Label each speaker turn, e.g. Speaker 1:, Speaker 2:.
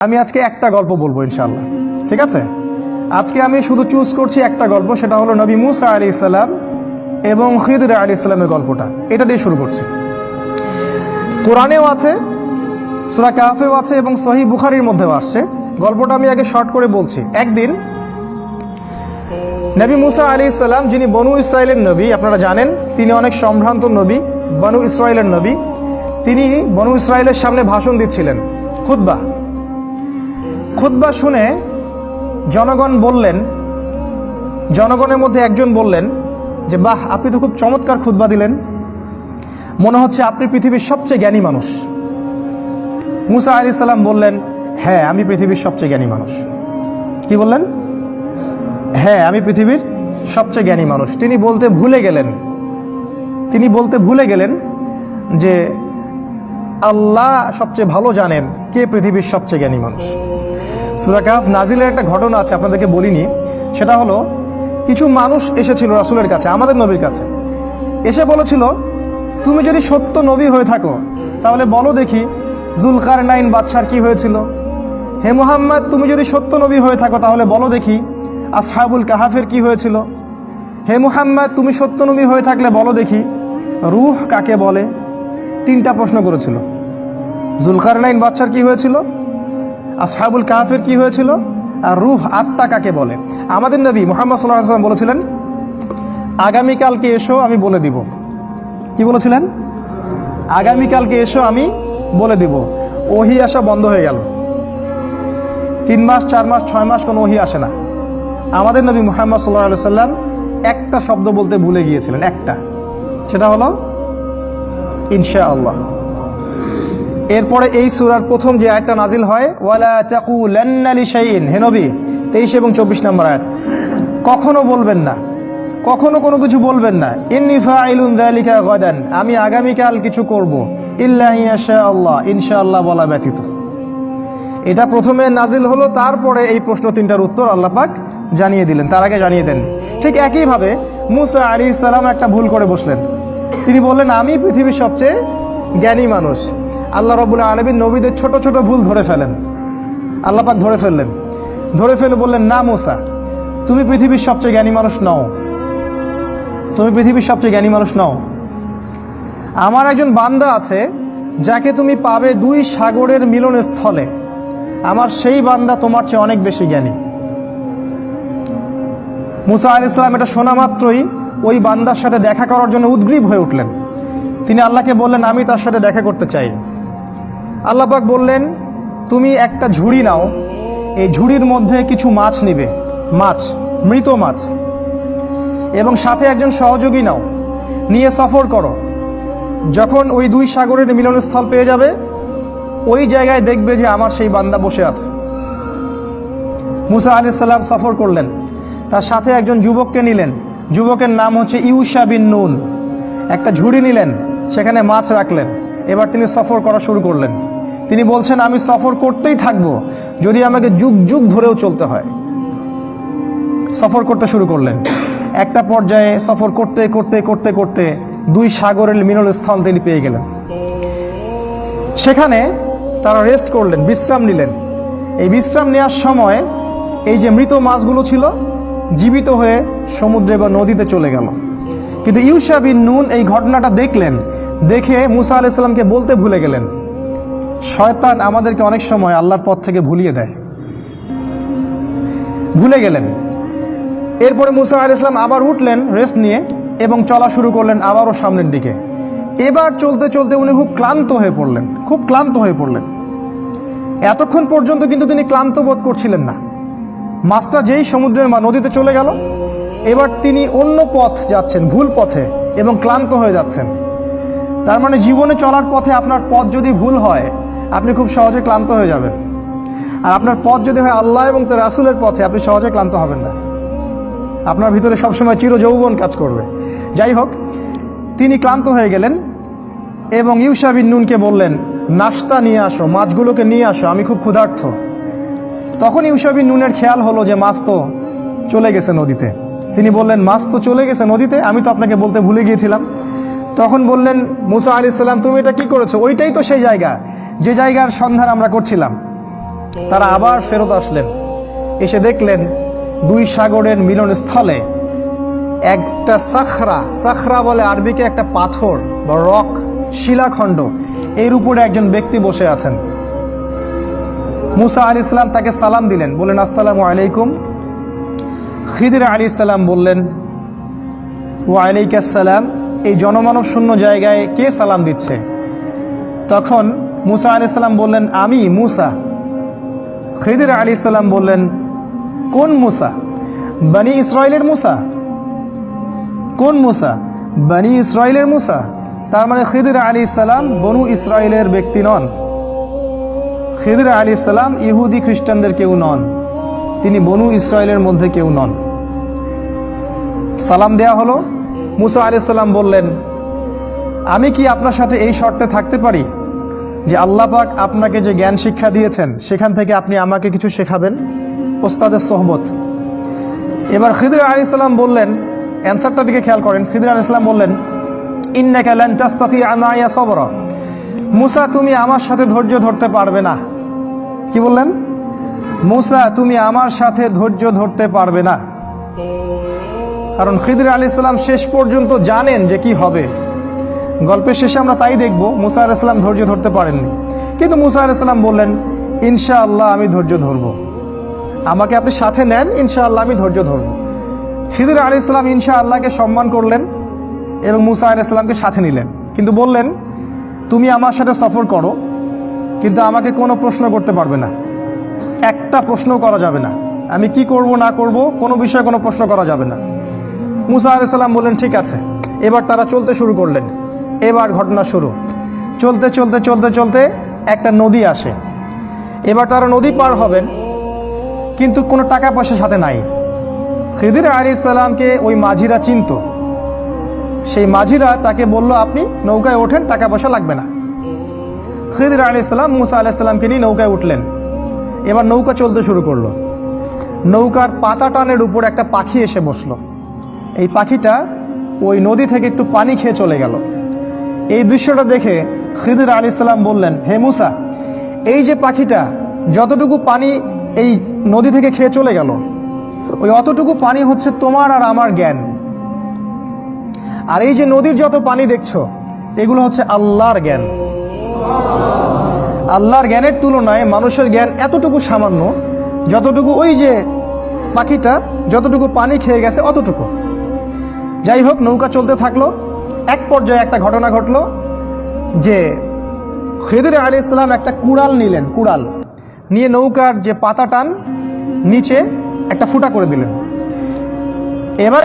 Speaker 1: আমি আজকে একটা গল্প বলব ইনশাল্লাহ ঠিক আছে? আজকে আমি শুধু চুজ করছি একটা গল্প, সেটা হলো নবী মুসা আলি ইসলাম এবং খিদর আলি ইসলামের গল্পটা। এটা দিয়ে শুরু করছি। কোরআনেও আছে, সুরা কাফেও আছে এবং সহি বুখারির মধ্যেও আসছে। গল্পটা আমি আগে শর্ট করে বলছি। একদিন নবী মুসা আলী ইসলাম যিনি বনু ইসরায়েলের নবী, আপনারা জানেন, তিনি অনেক সম্ভ্রান্ত নবী, বনু ইসরায়েলের নবী, তিনি বনু ইসরায়েলের সামনে ভাষণ দিচ্ছিলেন। খুদ্া খুদ্া শুনে জনগণ বললেন, জনগণের মধ্যে একজন বললেন যে, বাহ, আপনি তো খুব চমৎকার খুদ্া দিলেন। মনে হচ্ছে আপনি পৃথিবীর সবচেয়ে জ্ঞানী মানুষ। মুসা আলি সাল্লাম বললেন হ্যাঁ আমি পৃথিবীর সবচেয়ে জ্ঞানী মানুষ। কি বললেন? হ্যাঁ আমি পৃথিবীর সবচেয়ে জ্ঞানী মানুষ। তিনি বলতে ভুলে গেলেন। তিনি বলতে ভুলে গেলেন যে আল্লাহ সবচেয়ে ভালো জানেন কে পৃথিবীর সবচেয়ে জ্ঞানী মানুষ। সুরাকাফ নাজিলের একটা ঘটনা আছে, আপনাদেরকে বলিনি। সেটা হলো, কিছু মানুষ এসেছিল রাসুলের কাছে, আমাদের নবীর কাছে। এসে বলেছিল, তুমি যদি সত্য নবী হয়ে থাকো, তাহলে বলো দেখি জুলকার নাইন বাদশার কি হয়েছিল। হে মুহাম্মদ, তুমি যদি সত্য নবী হয়ে থাকো, তাহলে বলো দেখি আসহাবুল কাহাফের কি হয়েছিল। হে মুহাম্মদ, তুমি সত্য নবী হয়ে থাকলে বলো দেখি রুহ কাকে বলে। তিনটা প্রশ্ন করেছিল। জুলকার নাইন বাচ্চার কি হয়েছিল? আর আসহাবুল কাহাফের কি হয়েছিল? আর রুহ আত্মা কাকে বলে? আমাদের নবী মোহাম্মদ সাল্লাহ আসলাম বলেছিলেন, আগামীকালকে এসো, আমি বলে দিব। কি বলেছিলেন? আগামীকালকে এসো, আমি বলে দিব। ওহি আসা বন্ধ হয়ে গেল। তিন মাস, চার মাস, ছয় মাস কোনো ওহি আসে না। আমাদের নবী মুহাম্মদ সাল্লাহ সাল্লাম একটা শব্দ বলতে ভুলে গিয়েছিলেন, একটা। সেটা হলো ইনশা আল্লাহ এরপরে এই সুরার প্রথম যে আয়াতটা নাজিল হয়, ওয়ালা চাকু লেন্নালি শাইন হে নবী, তেইশ এবং চব্বিশ নম্বর আয়াত। কখনো বলবেন না, কখনো কোনো কিছু বলবেন না। ইন্নি ফাইলুন দালিকা গদান আমি আগামীকাল কিছু করব ইল্লা ইয়াশা আল্লাহ ইনশাআল্লাহ বলা ব্যতীত। এটা প্রথমে নাজিল হলো, তারপরে এই প্রশ্ন তিনটার উত্তর আল্লাহ পাক জানিয়ে দিলেন, তার আগে জানিয়ে দেন ঠিক একইভাবে মুসা আলী সালাম একটা ভুল করে বসলেন। তিনি বললেন, আমি পৃথিবীর সবচেয়ে জ্ঞানী মানুষ। আল্লাহ রবুল্লা আলমীর নবীদের ছোট ছোট ভুল ধরে ফেলেন। আল্লাহ পাক ধরে ফেললেন। ধরে ফেলে বললেন, না মোসা, তুমি পৃথিবীর সবচেয়ে জ্ঞানী মানুষ নও। তুমি পৃথিবীর সবচেয়ে জ্ঞানী মানুষ নও। আমার একজন বান্দা আছে, যাকে তুমি পাবে দুই সাগরের মিলন স্থলে আমার সেই বান্দা তোমার চেয়ে অনেক বেশি জ্ঞানী। মুসা আল ইসলাম এটা শোনা মাত্রই ওই বান্দার সাথে দেখা করার জন্য উদ্গ্রীব হয়ে উঠলেন। তিনি আল্লাহকে বললেন, আমি তার সাথে দেখা করতে চাই। আল্লাহ পাক বললেন, তুমি একটা ঝুড়ি নাও। এই ঝুড়ির মধ্যে কিছু মাছ নিবে। মাছ, মৃত মাছ। এবং সাথে একজন সহযোগী নাও। নিয়ে সফর করো। যখন ওই দুই সাগরের মিলনস্থল পেয়ে যাবে, ওই জায়গায় দেখবে যে আমার সেই বান্দা বসে আছে। মুসা আলাইসাল্লাম সফর করলেন। তার সাথে একজন যুবককে নিলেন। যুবকের নাম হচ্ছে ইউসা বিন নুন। একটা ঝুড়ি নিলেন, সেখানে মাছ রাখলেন। এবার তিনি সফর করা শুরু করলেন। তিনি বলছেন, আমি সফর করতেই থাকব, যদি আমাকে যুগ যুগ ধরেও চলতে হয়। সফর করতে শুরু করলেন। একটা পর্যায়ে সফর করতে করতে করতে করতে দুই সাগরের মিলন স্থান তিনি পেয়ে গেলেন। সেখানে তারা রেস্ট করলেন, বিশ্রাম নিলেন। এই বিশ্রাম নেওয়ার সময় এই যে মৃত মাছগুলো ছিল জীবিত হয়ে সমুদ্রে বা নদীতে চলে গেল। কিন্তু ইউসা বিন নুন এই ঘটনাটা দেখলেন, দেখে মুসা আলাইসাল্লামকে বলতে ভুলে গেলেন। শয়তান আমাদেরকে অনেক সময় আল্লাহর পথ থেকে ভুলিয়ে দেয়। ভুলে গেলেন। এরপরে মুসা আল ইসলাম আবার উঠলেন রেস্ট নিয়ে এবং চলা শুরু করলেন আবারও সামনের দিকে। এবার চলতে চলতে উনি খুব ক্লান্ত হয়ে পড়লেন, খুব ক্লান্ত হয়ে পড়লেন। এতক্ষণ পর্যন্ত কিন্তু তিনি ক্লান্ত বোধ করছিলেন না। মাছটা যেই সমুদ্রের মা নদীতে চলে গেল, এবার তিনি অন্য পথ যাচ্ছেন, ভুল পথে, এবং ক্লান্ত হয়ে যাচ্ছেন। তার মানে জীবনে চলার পথে আপনার পথ যদি ভুল হয়, আপনি খুব সহজে ক্লান্ত হয়ে যাবেন। আর আপনার পথ যদি হয় আল্লাহ এবং তার রাসুলের পথে, আপনি সহজে ক্লান্ত হবেন না। আপনার ভিতরে সবসময় চির যৌবন কাজ করবে। যাই হোক, তিনি ক্লান্ত হয়ে গেলেন এবং ইউসা বিন নুনকে বললেন নাস্তা নিয়ে আসো, মাছগুলোকে নিয়ে আসো, আমি খুব ক্ষুধার্থ তখন ইউসা নুনের খেয়াল হলো যে মাছ তো চলে গেছে নদীতে। তিনি বললেন, মাছ তো চলে গেছে নদীতে, আমি তো আপনাকে বলতে ভুলে গিয়েছিলাম। তখন বললেন, মুসা আলি সাল্লাম তুমি এটা কি করেছ? ওইটাই তো সেই জায়গা। যে জায়গার সন্ধান আমরা করছিলাম। তারা আবার ফেরত আসলেন। এসে দেখলেন, দুই সাগরের মিলনস্থলে একটা সাখরা সাখরা বলে আরবিকে একটা পাথর বা রক, শিলাখণ্ড। এর উপরে একজন ব্যক্তি বসে আছেন। মুসা আলি ইসলাম তাকে সালাম দিলেন। বললেন, আসসালামু আলাইকুম। খিদির আলী ইসলাম বললেন ওয়ালাইকাসসালাম এই জনমানব শূন্য জায়গায় কে সালাম দিচ্ছে? তখন মুসা আলি সাল্লাম বললেন, আমি মুসা। খিদির আলী সাল্লাম বললেন, কোন মুসা? বানি ইসরায়েলের মুসা। কোন মুসা? বানি ইসরায়েলের মুসা। তার মানে খিদির আলী সালাম বনু ইসরায়েলের ব্যক্তি নন। খিদির আলী সালাম ইহুদি খ্রিস্টানদের কেউ নন। তিনি বনু ইসরায়েলের মধ্যে কেউ নন। সালাম দেয়া হলো। মুসা আলি সাল্লাম বললেন, আমি কি আপনার সাথে এই শর্তে থাকতে পারি যে আল্লাহ পাক আপনাকে যে জ্ঞান শিক্ষা দিয়েছেন, সেখান থেকে আপনি আমাকে কিছু শেখাবেন? ওস্তাদের সহমত। এবার খিদির আলি সাল্লাম বললেন অ্যান্সারটার দিকে খেয়াল করেন। খিদির আলি সাল্লাম বললেন, ইন্নাকা লান তাস্তাতি আনায়া সবর। মুসা, তুমি আমার সাথে ধৈর্য ধরতে পারবে না। কি বললেন? মুসা, তুমি আমার সাথে ধৈর্য ধরতে পারবে না। কারণ খিদির আলি সাল্লাম শেষ পর্যন্ত জানেন যে কি হবে। গল্পের শেষে আমরা তাই দেখব, মুসা আলাইসাল্লাম ধৈর্য ধরতে পারেননি। কিন্তু মুসা আলাইসাল্লাম বললেন ইনশা আল্লাহ আমি ধৈর্য ধরব। আমাকে আপনি সাথে নেন ইনশা আল্লাহ আমি ধৈর্য ধরব। খিদির আলি ইসলাম ইনশা আল্লাহকে সম্মান করলেন এবং মুসা আলাইসাল্লামকে সাথে নিলেন। কিন্তু বললেন তুমি আমার সাথে সফর করো, কিন্তু আমাকে কোনো প্রশ্ন করতে পারবে না। একটা প্রশ্ন করা যাবে না। আমি কি করব, না করব, কোনো বিষয়ে কোনো প্রশ্ন করা যাবে না। মুসা আলাইসাল্লাম বললেন, ঠিক আছে। এবার তারা চলতে শুরু করলেন। এবার ঘটনা শুরু। চলতে চলতে চলতে চলতে একটা নদী আসে। এবার তারা নদী পার হবেন, কিন্তু কোনো টাকা পয়সা সাথে নাই। খিদির আলী ইসলামকে ওই মাঝিরা চিনত। সেই মাঝিরা তাকে বলল, আপনি নৌকায় ওঠেন, টাকা পয়সা লাগবে না। খিদির আলী ইসলাম মুসা আলাইসাল্লামকে নিয়ে নৌকায় উঠলেন। এবার নৌকা চলতে শুরু করল। নৌকার পাতা টানের উপর একটা পাখি এসে বসল। এই পাখিটা ওই নদী থেকে একটু পানি খেয়ে চলে গেল। এই দৃশ্যটা দেখে খিদির আলী সাল্লাম বললেন, হে মুসা, এই যে পাখিটা, যতটুকু পানি এই নদী থেকে খেয়ে চলে গেল, ওই অতটুকু পানি হচ্ছে তোমার আর আমার জ্ঞান। আর এই যে নদীর যত পানি দেখছ, এগুলো হচ্ছে আল্লাহর জ্ঞান। আল্লাহর জ্ঞানের তুলনায় মানুষের জ্ঞান এতটুকু সামান্য, যতটুকু ওই যে পাখিটা, যতটুকু পানি খেয়ে গেছে অতটুকু। যাই হোক, নৌকা চলতে থাকল। এক পর্যায়ে একটা ঘটনা ঘটলো যে খিদির আলী ইসলাম একটা কুড়াল নিলেন, কুড়াল। নিয়ে নৌকার যে পাতা টান, নিচে একটা ফুটা করে দিলেন। এবার